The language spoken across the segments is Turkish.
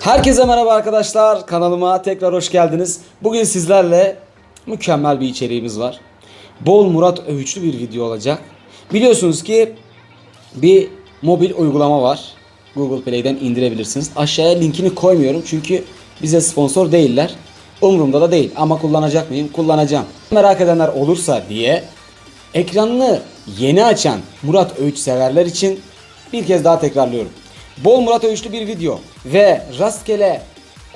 Herkese merhaba arkadaşlar. Kanalıma tekrar hoş geldiniz. Bugün sizlerle mükemmel bir içeriğimiz var. Bol Murat övüçlü bir video olacak. Biliyorsunuz ki bir mobil uygulama var. Google Play'den indirebilirsiniz. Aşağıya linkini koymuyorum çünkü bize sponsor değiller. Umurumda da değil ama kullanacak mıyım? Kullanacağım. Merak edenler olursa diye ekranını yeni açan Murat Öğüç severler için bir kez daha tekrarlıyorum. Bol Murat Öğüçlü bir video ve rastgele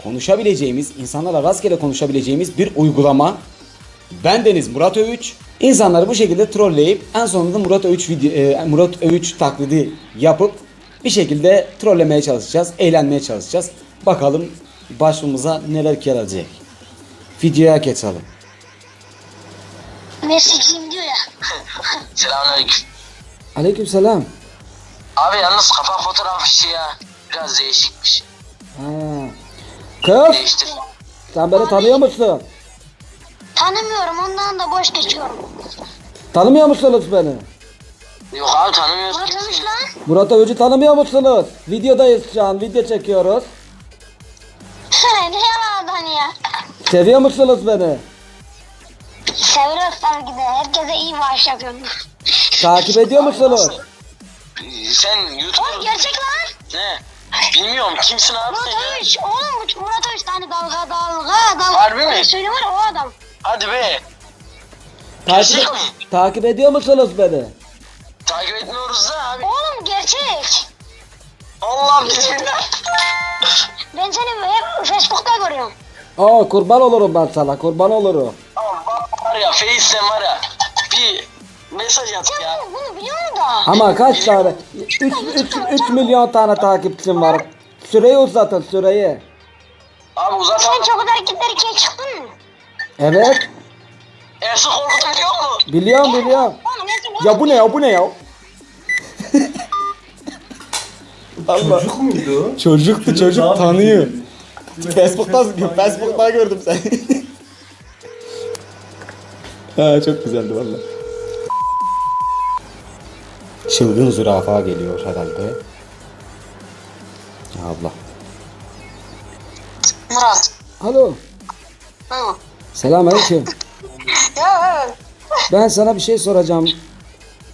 konuşabileceğimiz, insanlarla rastgele konuşabileceğimiz bir uygulama. Ben Deniz Murat Övüç. İnsanları bu şekilde trolleyip en sonunda Murat Övüç video, e, Murat Övüç taklidi yapıp bir şekilde trollemeye çalışacağız, eğlenmeye çalışacağız. Bakalım başımıza neler gelecek. Videoya geçelim. Mesleğim diyor ya. Selamünaleyküm. Aleykümselam. Abi yalnız kafa fotoğraf işi ya. Biraz değişikmiş. Ha. Kız Değiştir. sen beni tanıyor musun? Tanımıyorum ondan da boş geçiyorum. Tanımıyor musunuz beni? Yok abi tanımıyoruz Murat Övüş lan. Murat Övücü tanımıyor musunuz? Videodayız şu an, video çekiyoruz. ne yalan hani ya. Seviyor musunuz beni? Seviyoruz tabii ki de. Herkese iyi bağış yapıyorum. Takip ediyor musunuz? Sen Oğlum YouTube gerçek lan. ne? Bilmiyorum kimsin abi Murat sen ya? Oğlum bu Murat Övüş tane dalga dalga dalga. Harbi mi? Söyle var ya, o adam. Hadi be. Takip, Gerçek mi? takip ediyor musunuz beni? Takip etmiyoruz da abi. Oğlum gerçek. Allah bismillah. Ben seni hep Facebook'ta görüyorum. Aa kurban olurum ben sana, kurban olurum. Ya Face'den var ya. Bir mesaj at ya. bunu, bunu biliyor musun da? Ama kaç tane? 3, 3, 3 milyon tane takipçim var. Süreyi uzatın, süreyi. Abi uzat Sen abi. çok hareketleri ikiye çıktın mı? Evet, Ersin Korkut'u biliyor musun? biliyorum biliyorum. Oğlum Ya bu ne ya, bu ne ya? Allah. Çocuk muydu? Çocuktu, çocuk tanıyor. Facebook'tan, Facebook'tan gördüm sen. ha çok güzeldi valla. Çılgın zürafa geliyor herhalde. Ya abla. Murat. Alo. Hı. Selamünaleyküm. Ya Ben sana bir şey soracağım.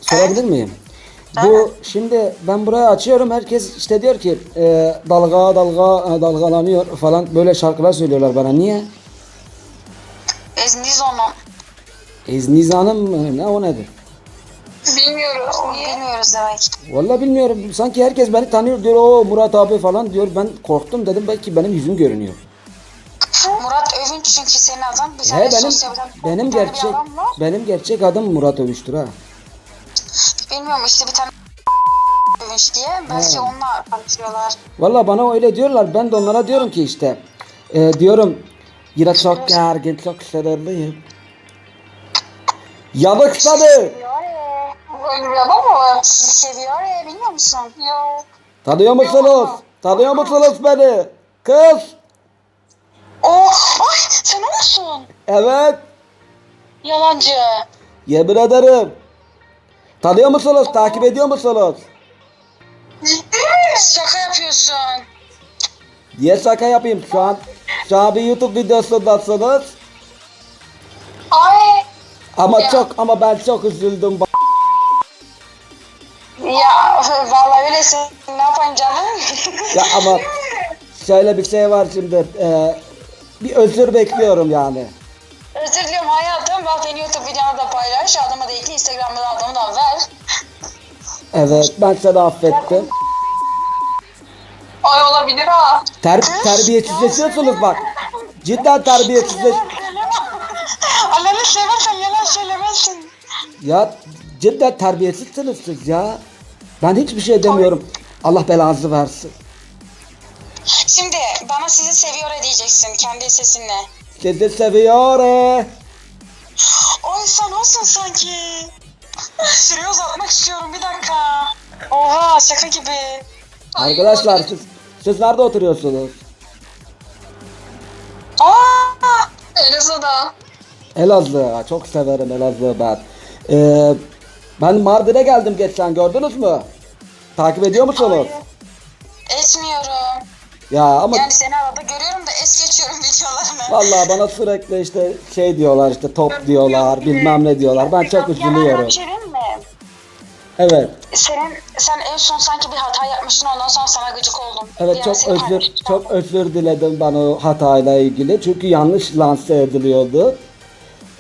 Sorabilir miyim? Bu şimdi ben buraya açıyorum herkes işte diyor ki e, dalga dalga e, dalgalanıyor falan böyle şarkılar söylüyorlar bana. Niye? Ezniz onu. Eznizanım mı? Ne o nedir? Bilmiyoruz. Niye? Bilmiyoruz demek. Vallahi bilmiyorum. Sanki herkes beni tanıyor diyor. O Murat abi falan diyor. Ben korktum dedim belki benim yüzüm görünüyor. Murat Övünç çünkü senin adın. Bir He tane benim sosyal benim bir tane bir gerçek adam var. benim gerçek adım Murat Övüş'tür ha. Bilmiyorum işte bir tane Övünç diye. Belki onunla konuşuyorlar. Vallahi bana öyle diyorlar. Ben de onlara diyorum ki işte e, diyorum yine çok gergin, çok sinirliyim. Bir adam mı? Seviyor ya bilmiyor musun? Yok. Tanıyor musunuz? Tanıyor musunuz beni? Kız. Oh, ay sen o musun? Evet. Yalancı. Yemin ederim. Tanıyor musunuz? Takip ediyor musunuz? Şaka yapıyorsun. Niye şaka yapayım şu an? Şu an bir YouTube videosundasınız. Ay. Ama Ya. çok ama ben çok üzüldüm. Ya vallahi öylesin. Ne yapayım canım? Ya ama şöyle bir şey var şimdi. e, bir özür bekliyorum yani. Özür diliyorum hayatım. Bak beni YouTube videonu da paylaş. Adımı da ekle. Instagram'da da adımı da ver. Evet ben seni affettim. Ay olabilir ha. Ter, terbiyesizleşiyorsunuz bak. Cidden terbiyesizleş. Allah'ını seversen yalan söylemezsin. Ya cidden terbiyesizsiniz siz ya. Ben hiçbir şey demiyorum. Allah belanızı versin. Şimdi bana sizi seviyor diyeceksin kendi sesinle. Sizi seviyorum. Ay sen olsun sanki. Süreyi uzatmak istiyorum bir dakika. Oha şaka gibi. Arkadaşlar siz, siz nerede oturuyorsunuz? Aa, Elazığ'da. Elazığ. Çok severim Elazığ'ı ben. Ee, Ben Mardin'e geldim geçen gördünüz mü? Takip ediyor musunuz? Etmiyorum. Ya ama Yani seni arada görüyorum da es geçiyorum videolarını. vallahi bana sürekli işte şey diyorlar işte top diyorlar bilmem ne diyorlar. Ben çok üzülüyorum. şey? Evet. Senin, sen en son sanki bir hata yapmıştın ondan sonra sana gıcık oldum. Evet Yani çok özür çok özür diledim ben o hatayla ilgili. Çünkü yanlış lanse ediliyordu.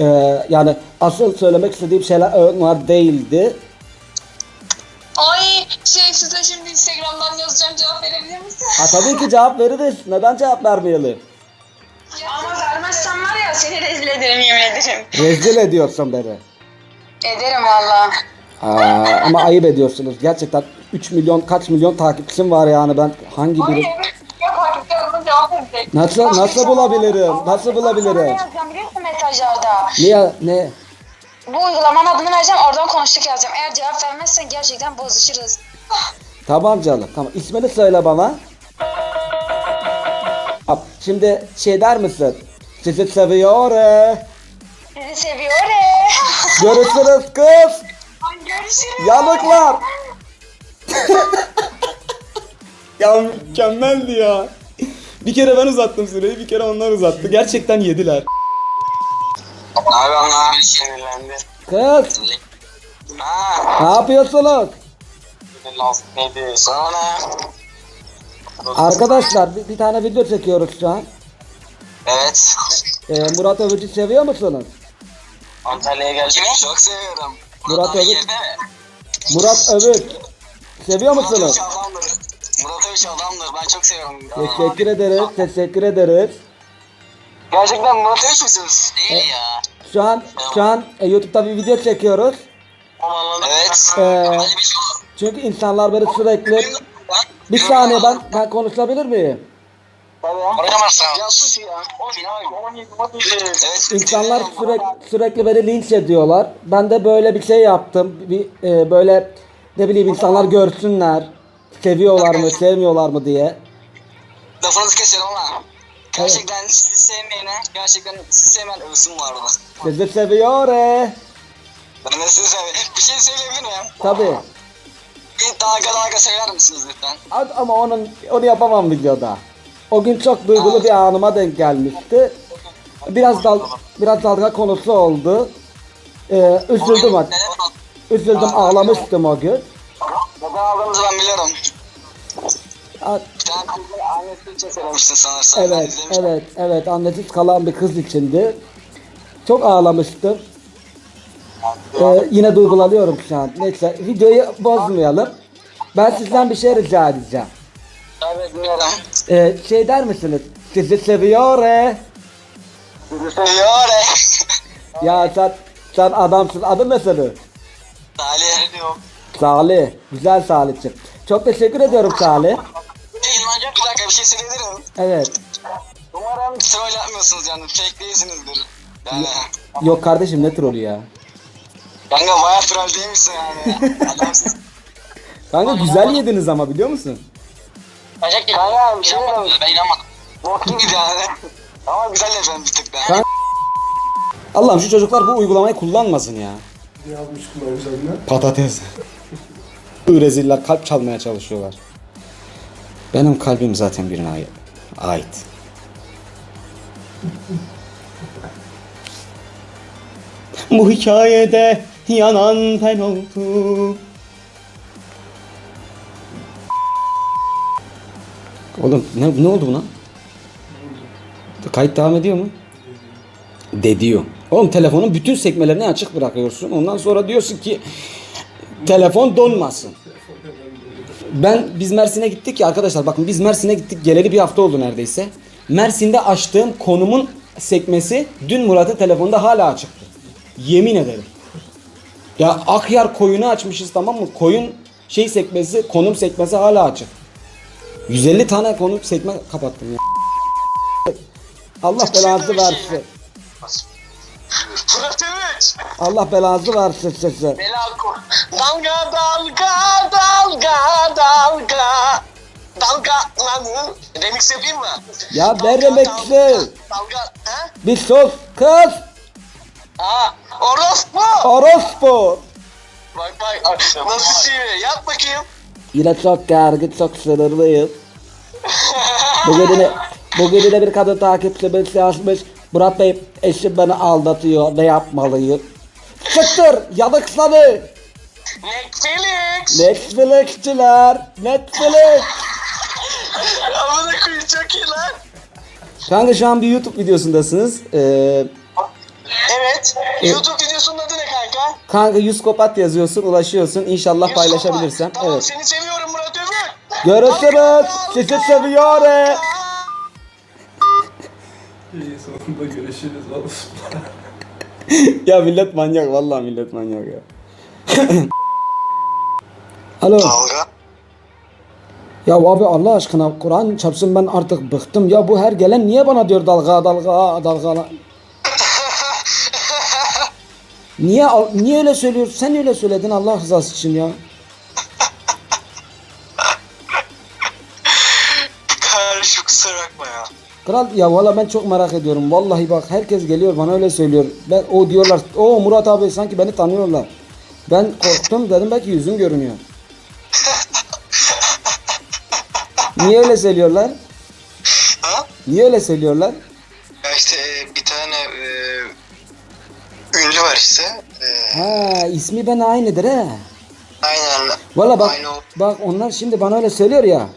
Ee, yani asıl söylemek istediğim şeyler onlar değildi. Ay şey size şimdi Instagram'dan yazacağım cevap verebilir misin? Ha tabii ki cevap veririz. Neden cevap vermeyelim? Ama vermezsen var ya seni rezil ederim yemin ederim. Rezil ediyorsun beni. Ederim valla. Aa, ama ayıp ediyorsunuz. Gerçekten 3 milyon kaç milyon takipçim var yani ben hangi biri... Verecek. Nasıl nasıl bulabilirim? Nasıl bulabilirim? ne yazacağım biliyorsun mesajlarda? Niye ne? Bu uygulamanın adını vereceğim oradan konuştuk yazacağım. Eğer cevap vermezsen gerçekten bozuşuruz. Tamam canım. Tamam. İsmini söyle bana. Hop, Şimdi şey der misin? Sizi seviyorum. Sizi seviyorum. Görüşürüz kız. Görüşürüz. Yanıklar. ya mükemmeldi ya. Bir kere ben uzattım süreyi, bir kere onlar uzattı. Gerçekten yediler. Abi onlar sinirlendi. Kız, Ha, ne yapıyorsunuz? laf neydi? Sana ne? Arkadaşlar bir, bir tane video çekiyoruz şu an. Evet. Ee, Murat Övücü seviyor musunuz? Antalya'ya geldim. Çok seviyorum. Murat abi Övüç. yerde mi? Murat Övüç. Seviyor musunuz? Murat Övüç adamdır. Ben çok seviyorum. Teşekkür ederiz, teşekkür ederiz. Gerçekten Murat Övüç müsünüz? Değil ya. Şu an şu an e, YouTube'da bir video çekiyoruz. Evet. Ee, bir şey çünkü insanlar böyle sürekli bir saniye ben ben konuşabilir miyim? Oynamazsın. Ya sus ya. Evet. İnsanlar sürekli sürekli beni linç ediyorlar. Ben de böyle bir şey yaptım. Bir e, böyle ne bileyim insanlar görsünler. Seviyorlar mı, sevmiyorlar mı diye. Lafınızı keserim ama. Gerçekten sizi sevmeyene, gerçekten sizi sevmeyen övsün var orada. Sizi seviyor. e. Ben de sizi seviyorum. Bir şey söyleyebilir miyim? Tabii. Bir dalga dalga söyler misiniz lütfen? Ad- Ama onun onu yapamam videoda. O gün çok duygulu bir anıma denk gelmişti. Biraz dal biraz dalga konusu oldu. Ee, üzüldüm hatta. Üzüldüm ağlamıştım o gün. Neden aldığınızı ben biliyorum. A- Bir tane kızın annesi için söylemiştin sanırsam. Evet, izlemiştim. evet, evet. Annesiz kalan bir kız içindi. Çok ağlamıştım. Ee, yine duygulanıyorum şu an. Neyse, videoyu bozmayalım. Ben sizden bir şey rica edeceğim. Evet dinliyorum. Ee, şey der misiniz? Sizi seviyor. e. Sizi seviyor. Ya sen, sen adamsın. Adın ne senin? Salih. Salih. Güzel Salih'cim. Çok teşekkür ediyorum Salih. İlmancım bir dakika bir şey söyleyebilirim. Evet. Umarım troll yapmıyorsunuz yani. Fake değilsinizdir. Yani. Yok kardeşim ne trolü ya. Kanka bayağı troll değil misin yani? Adamsın. Kanka güzel yediniz ama biliyor musun? Kanka bir şey dedim. Ben inanmadım. Bok gibi yani. Ama güzel efendim bir tık daha. Kanka- Allah'ım şu çocuklar bu uygulamayı kullanmasın ya. Ben üzerine? Patates. Bu reziller kalp çalmaya çalışıyorlar. Benim kalbim zaten birine ait. ait. Bu hikayede yanan ben oldum. Oğlum ne, ne oldu buna? Kayıt devam ediyor mu? De diyor. Oğlum telefonun bütün sekmelerini açık bırakıyorsun. Ondan sonra diyorsun ki telefon donmasın. Ben biz Mersin'e gittik ya arkadaşlar bakın biz Mersin'e gittik geleli bir hafta oldu neredeyse. Mersin'de açtığım konumun sekmesi dün Murat'ın telefonda hala açıktı. Yemin ederim. Ya Akyar koyunu açmışız tamam mı? Koyun şey sekmesi, konum sekmesi hala açık. 150 tane konum sekme kapattım ya. Allah belanızı versin. Fırat'ı Allah belanızı versin sizi. Bela ko- Dalga dalga dalga dalga. Dalga lan remix yapayım mı? Ya ne remixi? Dalga, dalga ha? Bir sus kız. Aa orospu. Orospu. Bak bak nasıl şey yap bakayım. Yine çok gergin çok sınırlıyım. bugün yine, bugün yine bir kadın takipçimiz yazmış. Murat Bey eşim beni aldatıyor. Ne yapmalıyım? Sıktır! Yanık sanı! Netflix. Netflix'çiler! Netflix! Amına koyayım çok iyi lan. Kanka şu an bir YouTube videosundasınız. Ee, Evet. YouTube videosunun adı ne kanka? kanka 100 kopat yazıyorsun, ulaşıyorsun. İnşallah paylaşabilirsem. Tamam Evet. seni seviyorum Murat Övür. Görüşürüz. Sizi seviyorum. İyi sonunda görüşürüz oğlum. ya millet manyak vallahi millet manyak ya. Alo. Dalga. Ya abi Allah aşkına Kur'an çarpsın ben artık bıktım. Ya bu her gelen niye bana diyor dalga dalga dalga. Niye niye öyle söylüyor? Sen öyle söyledin Allah rızası için ya. Kardeşim kusura bakma ya. Kral ya valla ben çok merak ediyorum. Vallahi bak herkes geliyor bana öyle söylüyor. Ben o diyorlar. O Murat abi sanki beni tanıyorlar. Ben korktum dedim belki yüzüm görünüyor. Niye öyle söylüyorlar? Ha? Niye öyle söylüyorlar? Ya işte e, bir tane e, ünlü var işte. E, Ha ismi ben aynıdır he. aynen. Valla bak Aynı bak onlar şimdi bana öyle söylüyor ya.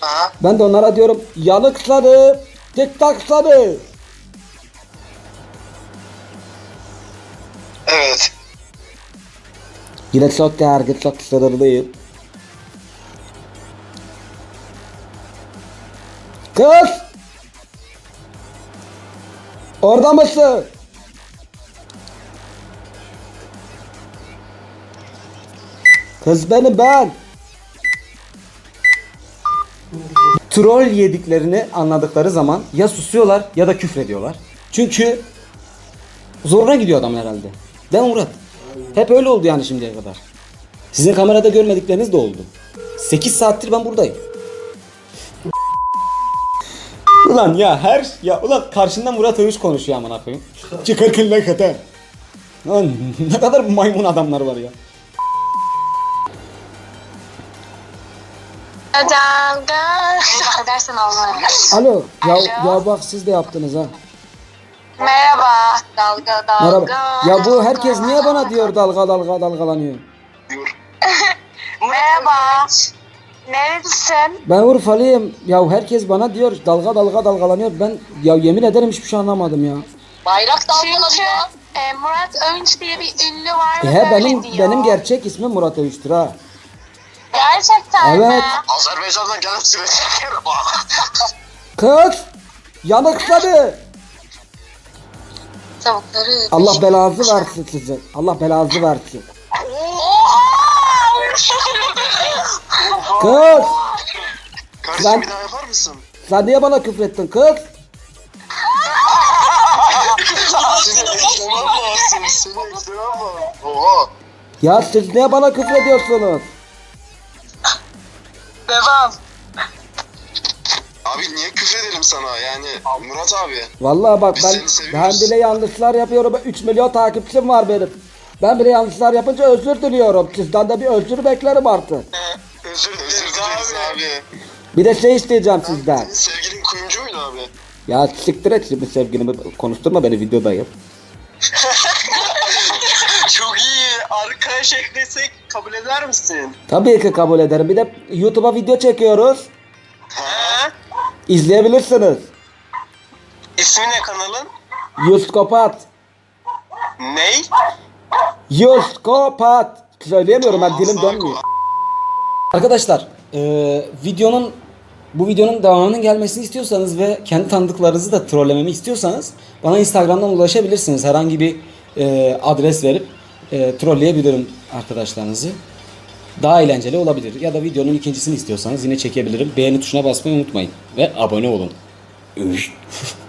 Ha? Ben de onlara diyorum yanık sarı, tik tak sarı. Evet. Yine çok gergin, çok sınırlıyım. Kız! Orada mısın? Kız benim ben. Troll yediklerini anladıkları zaman ya susuyorlar ya da küfrediyorlar. Çünkü zoruna gidiyor adam herhalde. Değil mi Murat? Hep öyle oldu yani şimdiye kadar. Sizin kamerada görmedikleriniz de oldu. 8 saattir ben buradayım. ulan ya her ya ulan karşında Murat Övüş konuşuyor amına koyayım. Çıkarkın la kadar. Lan ne kadar maymun adamlar var ya. Allah'ım. Alo. Ya, Alo. ya bak siz de yaptınız ha. Merhaba. Dalga dalga. Merhaba. Ya bu herkes niye bana diyor dalga dalga dalgalanıyor? Merhaba. Neredesin? Ben Urfalıyım. Ya herkes bana diyor dalga dalga dalgalanıyor. Ben ya yemin ederim hiçbir şey anlamadım ya. Bayrak Çünkü e, Murat Övünç diye bir ünlü var E ve he böyle benim diyor. benim gerçek ismim Murat Övüş'tür ha. Gerçekten Evet. mi? Azerbaycan'dan gelip size çekerim. Kız! Yanık sarı! Tavukları. Allah belanızı versin size. Allah belanızı versin. Kız! Kardeşim Ben- bir daha yapar mısın? Sen niye bana küfrettin kız? Seni eklemem lazım. Seni eklemem lazım. Oha. Ya siz niye bana küfrediyorsunuz? Devam. Abi niye küfredelim sana yani Murat abi. Vallahi bak Biz ben seni seviyoruz. ben bile yanlışlar yapıyorum. 3 milyon takipçim var benim. Ben bile yanlışlar yapınca özür diliyorum. Sizden de bir özür beklerim artık. Özür dileriz abi. abi. Bir de şey isteyeceğim sizden. Senin sevgilin kuyumcu muydu abi? Ya siktir et şimdi sevgilimi konuşturma beni videodayım. Çok iyi. Arkadaş eklesek kabul eder misin? Tabii ki kabul ederim. Bir de YouTube'a video çekiyoruz. He? İzleyebilirsiniz. İsmi ne kanalın? Yuskopat. Ney? Yuskopat. Söyleyemiyorum ben dilim dönmüyor. Arkadaşlar e, videonun bu videonun devamının gelmesini istiyorsanız ve kendi tanıdıklarınızı da trollememi istiyorsanız bana Instagram'dan ulaşabilirsiniz. Herhangi bir e, adres verip e, trolleyebilirim arkadaşlarınızı. Daha eğlenceli olabilir. Ya da videonun ikincisini istiyorsanız yine çekebilirim. Beğeni tuşuna basmayı unutmayın. Ve abone olun.